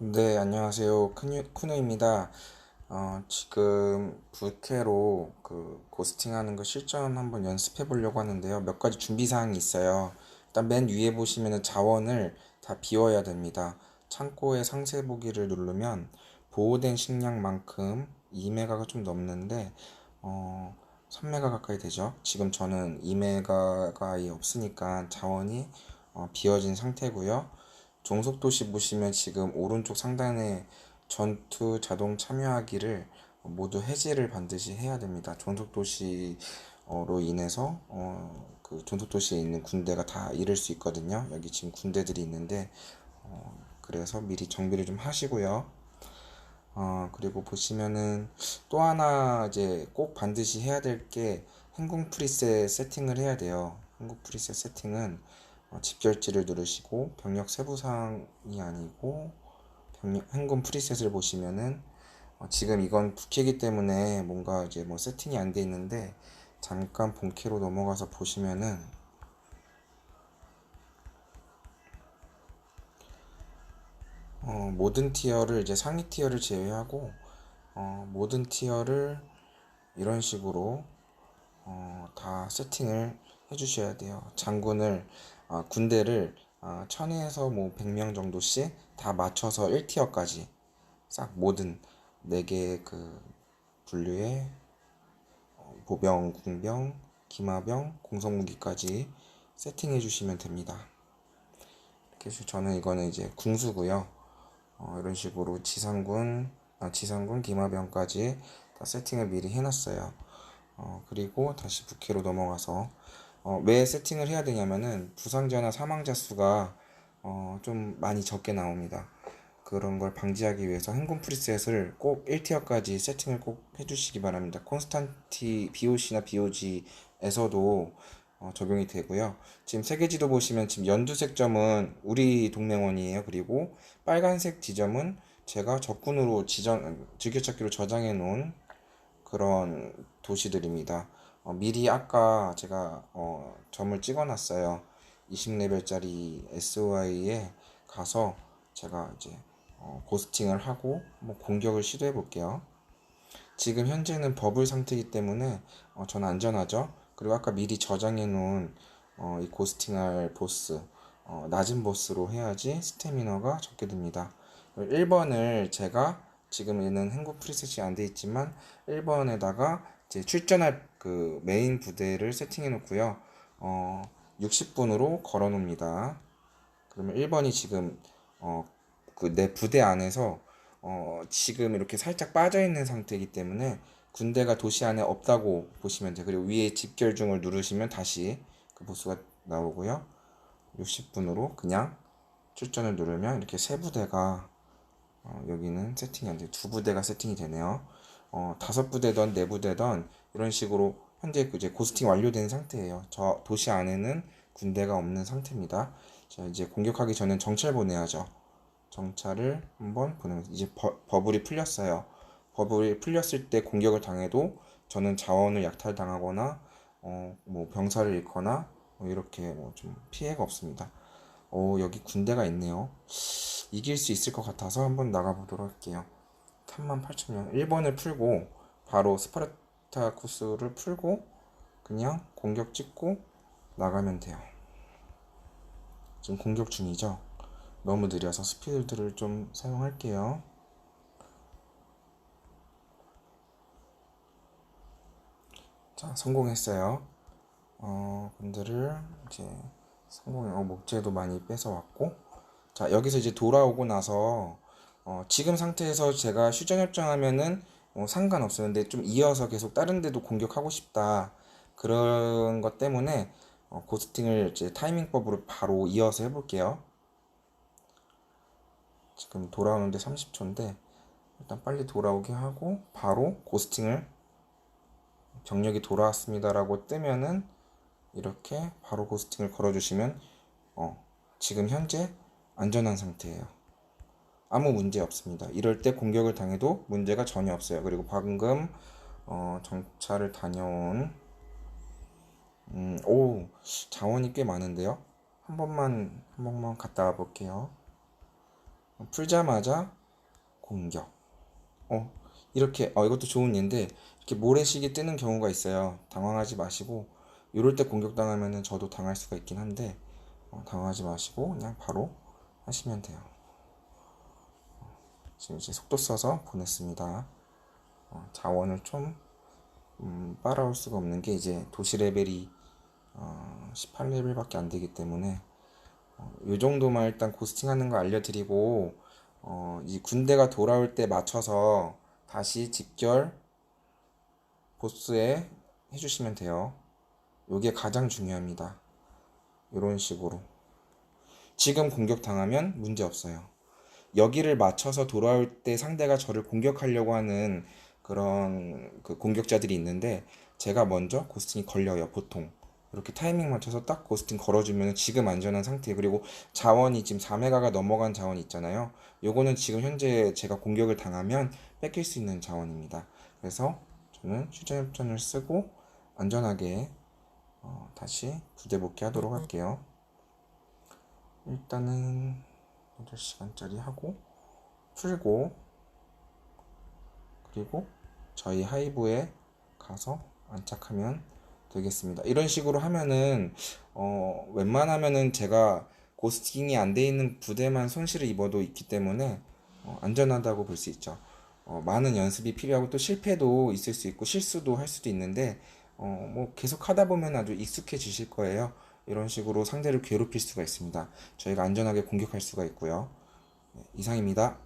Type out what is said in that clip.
네, 안녕하세요. 쿠누, 쿠누입니다. 어, 지금 부캐로 그 고스팅하는 거 실전 한번 연습해 보려고 하는데요. 몇 가지 준비 사항이 있어요. 일단 맨 위에 보시면은 자원을 다 비워야 됩니다. 창고에 상세 보기를 누르면 보호된 식량만큼 2메가가 좀 넘는데 어, 3메가 가까이 되죠. 지금 저는 2메가가 아예 없으니까 자원이 어, 비워진 상태고요. 종속도시 보시면 지금 오른쪽 상단에 전투 자동 참여하기를 모두 해제를 반드시 해야 됩니다. 종속도시로 인해서 어, 그 종속도시에 있는 군대가 다 잃을 수 있거든요. 여기 지금 군대들이 있는데 어, 그래서 미리 정비를 좀 하시고요. 어, 그리고 보시면은 또 하나 이제 꼭 반드시 해야 될 게 행궁 프리셋 세팅을 해야 돼요. 행궁 프리셋 세팅은 어, 집결지를 누르시고 병력 세부사항이 아니고 병력 행군 프리셋을 보시면은 어, 지금 이건 부캐기 때문에 뭔가 이제 뭐 세팅이 안 돼 있는데 잠깐 본캐로 넘어가서 보시면은 어, 모든 티어를 이제 상위 티어를 제외하고 어, 모든 티어를 이런 식으로 어, 다 세팅을 해주셔야 돼요. 장군을 아, 군대를 아, 1000에서 뭐 100명 정도씩 다 맞춰서 1티어까지 싹 모든 4개의 그 분류의 어, 보병, 궁병, 기마병, 공성무기까지 세팅해 주시면 됩니다. 해서 저는 이거는 이제 궁수고요. 어, 이런 식으로 지상군, 아, 지상군, 기마병까지 다 세팅을 미리 해놨어요. 어, 그리고 다시 부캐로 넘어가서 어, 왜 세팅을 해야 되냐면은 부상자나 사망자 수가 어, 좀 많이 적게 나옵니다. 그런 걸 방지하기 위해서 행군 프리셋을 꼭 1티어까지 세팅을 꼭 해주시기 바랍니다. 콘스탄티 BOC나 BOG에서도 어, 적용이 되고요. 지금 세계지도 보시면 지금 연두색 점은 우리 동맹원이에요. 그리고 빨간색 지점은 제가 적군으로 지정, 즐겨찾기로 저장해 놓은 그런 도시들입니다. 어, 미리 아까 제가 어, 점을 찍어놨어요. 20레벨짜리 SOI에 가서 제가 이제 어, 고스팅을 하고 뭐 공격을 시도해 볼게요. 지금 현재는 버블 상태이기 때문에 어, 전 안전하죠. 그리고 아까 미리 저장해 놓은 어, 이 고스팅할 보스 어, 낮은 보스로 해야지 스태미너가 적게 됩니다. 1번을 제가 지금 얘는 행복 프리셋이 안 돼 있지만 1번에다가 이제 출전할 그 메인 부대를 세팅해 놓고요. 어, 60분으로 걸어 놓습니다. 그러면 1번이 지금 어, 그 내 부대 안에서 어, 지금 이렇게 살짝 빠져 있는 상태이기 때문에 군대가 도시 안에 없다고 보시면 돼요. 그리고 위에 집결 중을 누르시면 다시 그 보수가 나오고요. 60분으로 그냥 출전을 누르면 이렇게 세 부대가 어, 여기는 세팅이 안 돼요. 두 부대가 세팅이 되네요. 어, 다섯 부대던 네 부대던 이런 식으로 현재 그 이제 고스팅 완료된 상태예요. 저 도시 안에는 군대가 없는 상태입니다. 자, 이제 공격하기 전엔 정찰 보내야죠. 정찰을 한번 보내면 이제 버, 버블이 풀렸어요. 버블이 풀렸을 때 공격을 당해도 저는 자원을 약탈당하거나 어, 뭐 병사를 잃거나 뭐 이렇게 뭐 좀 피해가 없습니다. 어, 여기 군대가 있네요. 이길 수 있을 것 같아서 한번 나가보도록 할게요. 38,000명. 1번을 풀고 바로 스파르타 쿠스를 풀고 그냥 공격 찍고 나가면 돼요. 지금 공격 중이죠. 너무 느려서 스피드를 좀 사용할게요. 자, 성공했어요. 어, 군대를 이제 성공해. 어, 목재도 많이 뺏어왔고. 자, 여기서 이제 돌아오고 나서 어, 지금 상태에서 제가 휴전 협정하면은 어, 상관없어요. 근데 좀 이어서 계속 다른 데도 공격하고 싶다. 그런 것 때문에 어, 고스팅을 이제 타이밍법으로 바로 이어서 해볼게요. 지금 돌아오는데 30초인데 일단 빨리 돌아오게 하고 바로 고스팅을 병력이 돌아왔습니다 라고 뜨면은 이렇게 바로 고스팅을 걸어주시면 어, 지금 현재 안전한 상태예요. 아무 문제 없습니다. 이럴 때 공격을 당해도 문제가 전혀 없어요. 그리고 방금 어, 정찰을 다녀온 음, 오 자원이 꽤 많은데요. 한 번만 한 번만 갔다 와 볼게요. 풀자마자 공격. 어, 이렇게, 어, 이것도 좋은 예인데, 이렇게 모래시계 뜨는 경우가 있어요. 당황하지 마시고, 이럴 때 공격 당하면은 저도 당할 수가 있긴 한데, 어, 당황하지 마시고, 그냥 바로 하시면 돼요. 어, 지금 이제 속도 써서 보냈습니다. 어, 자원을 좀, 음, 빨아올 수가 없는 게 이제 도시 레벨이, 어, 18레벨밖에 안 되기 때문에, 요 정도만 일단 고스팅 하는 거 알려드리고, 어, 이 군대가 돌아올 때 맞춰서 다시 집결 보스에 해주시면 돼요. 요게 가장 중요합니다. 요런 식으로. 지금 공격당하면 문제 없어요. 여기를 맞춰서 돌아올 때 상대가 저를 공격하려고 하는 그런 그 공격자들이 있는데 제가 먼저 고스팅이 걸려요, 보통. 이렇게 타이밍 맞춰서 딱 고스팅 걸어주면 지금 안전한 상태 그리고 자원이 지금 4메가가 넘어간 자원이 있잖아요. 요거는 지금 현재 제가 공격을 당하면 뺏길 수 있는 자원입니다. 그래서 저는 휴전협전을 쓰고 안전하게 어, 다시 부대 복귀 하도록 할게요. 일단은 8시간짜리 하고 풀고 그리고 저희 하이브에 가서 안착하면 되겠습니다. 이런 식으로 하면은 어, 웬만하면은 제가 고스팅이 안 돼 있는 부대만 손실을 입어도 있기 때문에 어, 안전하다고 볼 수 있죠. 어, 많은 연습이 필요하고 또 실패도 있을 수 있고 실수도 할 수도 있는데 어, 뭐 계속 하다 보면 아주 익숙해지실 거예요. 이런 식으로 상대를 괴롭힐 수가 있습니다. 저희가 안전하게 공격할 수가 있고요. 네, 이상입니다.